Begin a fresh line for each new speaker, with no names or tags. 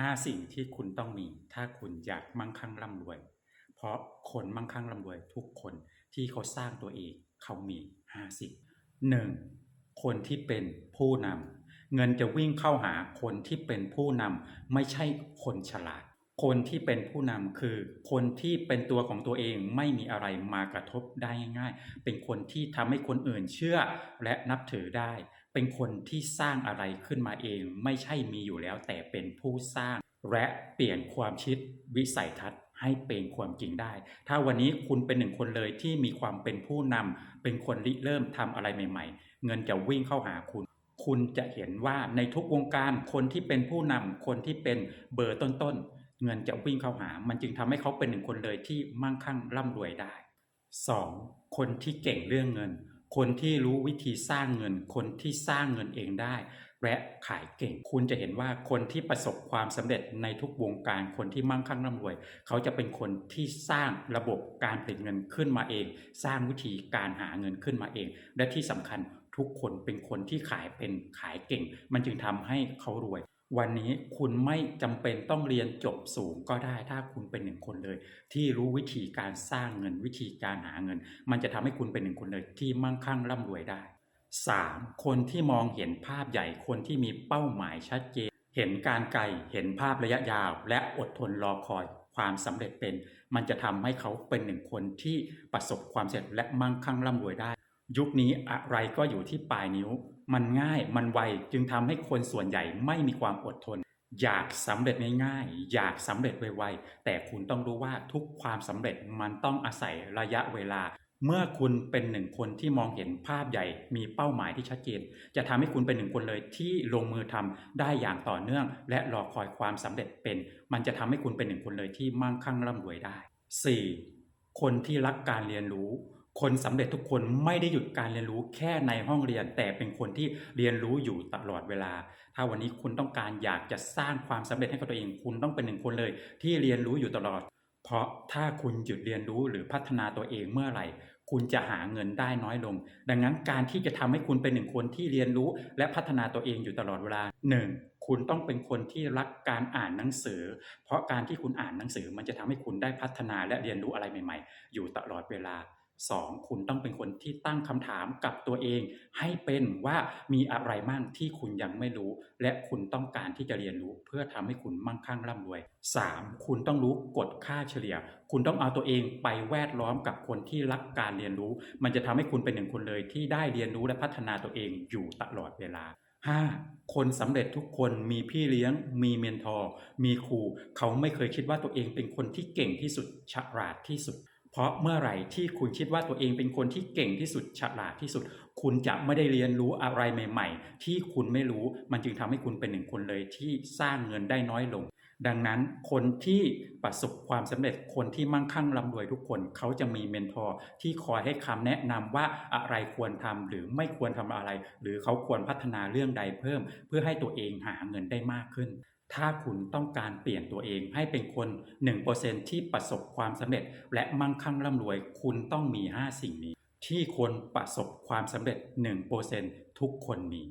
5สิ่งที่คุณต้องมี ถ้าคุณอยากมั่งคั่งร่ำรวย เพราะคนมั่งคั่งร่ำรวย ทุกคนที่เขาสร้างตัวเองเขามี5สิ่ง 1. คนที่เป็นผู้นำเงินจะวิ่งเข้าหาคนที่เป็นผู้นำไม่ใช่คนฉลาด คนที่เป็นผู้นำคือ คนที่เป็นตัวของตัวเองไม่มีอะไรมากระทบได้ง่าย ๆ เป็นคนที่ทำให้คนอื่นเชื่อและนับถือได้ เป็นคนที่สร้างอะไรขึ้นมาเอง ไม่ใช่มีอยู่แล้วแต่เป็นผู้สร้าง และเปลี่ยนความคิดวิสัยทัศน์ให้เป็นความจริงได้ ถ้าวันนี้คุณเป็นหนึ่งคนเลยที่มีความเป็นผู้นำเป็นคนริเริ่มทำอะไรใหม่ ๆ เงินจะวิ่งเข้าหาคุณ คุณจะเห็นว่าในทุกวงการคนที่เป็นผู้นำคนที่เป็นเบอร์ต้นๆ เงินจะวิ่งเข้าหา มันจึงทำให้เขาเป็นหนึ่งคนเลยที่มั่งคั่งร่ำรวยได้ 2. คนที่เก่งเรื่องเงิน คนที่รู้วิธีสร้างเงิน คนที่สร้างเงินเองได้ และขายเก่ง คุณจะเห็นว่าคนที่ประสบความสำเร็จในทุกวงการ คนที่มั่งคั่งร่ำรวย เขาจะเป็นคนที่สร้างระบบการผลิตเงินขึ้นมาเอง สร้างวิธีการหาเงินขึ้นมาเอง และที่สำคัญทุกคนเป็นคนที่ขายเป็นขายเก่ง มันจึงทำให้เขารวย วันนี้คุณไม่จำเป็นต้องเรียนจบสูงก็ได้ถ้าคุณเป็นหนึ่งคนเลย ที่รู้วิธีการสร้างเงินวิธีการหาเงิน มันจะทำให้คุณเป็นหนึ่งคนเลยที่มั่งคั่งร่ำรวยได้ 3. คนที่มองเห็นภาพใหญ่คนที่มีเป้าหมายชัดเจน เห็นการไกลเห็นภาพระยะยาว และอดทนรอคอยความสำเร็จเป็น มันจะทำให้เขาเป็นหนึ่งคนที่ประสบความสำเร็จและมั่งคั่งร่ำรวยได้ ยุคนี้อะไรก็อยู่ที่ปลายนิ้ว มันง่ายมันไวจึงทำให้คนส่วนใหญ่ไม่มีความอดทน อยากสำเร็จง่ายๆอยากสำเร็จไวๆแต่คุณต้องรู้ว่าทุกความสำเร็จมันต้องอาศัยระยะเวลา เมื่อคุณเป็นหนึ่งคนที่มองเห็นภาพใหญ่ มีเป้าหมายที่ชัดเจน จะทำให้คุณเป็นหนึ่งคนเลยที่ลงมือทำได้อย่างต่อเนื่อง และรอคอยความสำเร็จเป็น มันจะทำให้คุณเป็นหนึ่งคนเลยที่มั่งคั่งร่ำรวยได้ 4. คนที่รักการเรียนรู้ คนสำเร็จทุกคนไม่ได้หยุดการเรียนรู้แค่ในห้องเรียน แต่เป็นคนที่เรียนรู้อยู่ตลอดเวลา ถ้าวันนี้คุณต้องการอยากจะสร้างความสำเร็จให้กับตัวเอง คุณต้องเป็นหนึ่งคนเลย ที่เรียนรู้อยู่ตลอด เพราะถ้าคุณหยุดเรียนรู้หรือพัฒนาตัวเองเมื่อไหร่ คุณจะหาเงินได้น้อยลง ดังนั้นการที่จะทำให้คุณเป็นหนึ่งคนที่เรียนรู้และพัฒนาตัวเองอยู่ตลอดเวลา 1. คุณต้องเป็นคนที่รักการอ่านหนังสือ เพราะการที่คุณอ่านหนังสือมันจะทำให้คุณได้พัฒนาและเรียนรู้อะไรใหม่ ๆ อยู่ตลอดเวลา 2. คุณต้องเป็นคนที่ตั้งคำถามกับตัวเอง ให้เป็นว่ามีอะไรมั่งที่คุณยังไม่รู้ และคุณต้องการที่จะเรียนรู้เพื่อทำให้คุณมั่งคั่งร่ำรวย 3. คุณต้องรู้กฎค่าเฉลี่ย คุณต้องเอาตัวเองไปแวดล้อมกับคนที่รักการเรียนรู้ มันจะทำให้คุณเป็นหนึ่งคนเลยที่ได้เรียนรู้และพัฒนาตัวเองอยู่ตลอดเวลา 5. คนสำเร็จทุกคนมีพี่เลี้ยง มีเมนทอร์ มีครู เขาไม่เคยคิดว่าตัวเองเป็นคนที่เก่งที่สุดฉลาดที่สุด เพราะเมื่อไหร่ที่คุณคิดว่าตัวเองเป็นคนที่เก่งที่สุดฉลาดที่สุด คุณจะไม่ได้เรียนรู้อะไรใหม่ ๆ ที่คุณไม่รู้มันจึงทำให้คุณเป็นหนึ่งคนเลยที่สร้างเงินได้น้อยลง ดังนั้นคนที่ประสบความสำเร็จคนที่มั่งคั่งร่ำรวยทุกคนเขาจะมีเมนทอร์ที่คอยให้คำแนะนำว่าอะไรควรทำหรือไม่ควรทำอะไร หรือเขาควรพัฒนาเรื่องใดเพิ่ม เพื่อให้ตัวเองหาเงินได้มากขึ้น ถ้าคุณต้องการเปลี่ยนตัวเองให้เป็นคน 1%ที่ประสบความสำเร็จ และมั่งคั่งร่ำรวย คุณต้องมี 5 สิ่งนี้ ที่คนประสบความสำเร็จ 1%ทุกคนมี